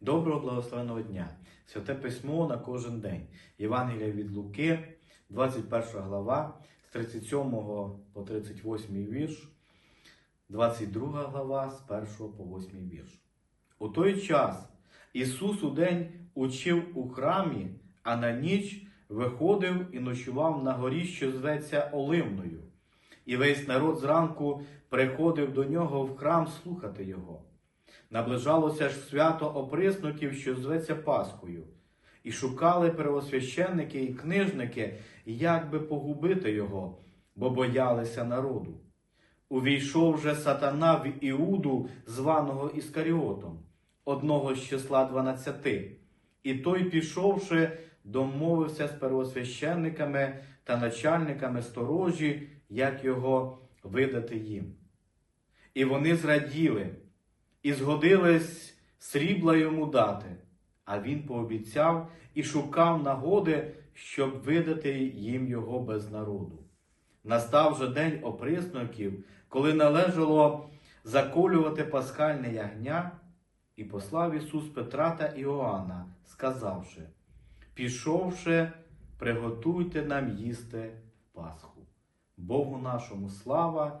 Доброго благословеного дня! Святе письмо на кожен день. Євангелія від Луки, 21 глава, з 37 по 38 вірш, 22 глава, з 1 по 8 вірш. У той час Ісус у день учив у храмі, а на ніч виходив і ночував на горі, що зветься Оливною. І весь народ зранку приходив до нього в храм слухати його. Наближалося ж свято оприснуків, що зветься Пасхою, і шукали первосвященники і книжники, як би погубити його, бо боялися народу. Увійшов же сатана в Іуду, званого Іскаріотом, одного з числа дванадцяти, і той, пішовши, домовився з первосвященниками та начальниками сторожі, як його видати їм. І вони зраділи і згодились срібла йому дати, а він пообіцяв і шукав нагоди, щоб видати їм його без народу. Настав же день оприсноків, коли належало заколювати пасхальне ягня, і послав Ісус Петра та Іоанна, сказавши: Пішовши, приготуйте нам їсти Пасху. Богу нашому слава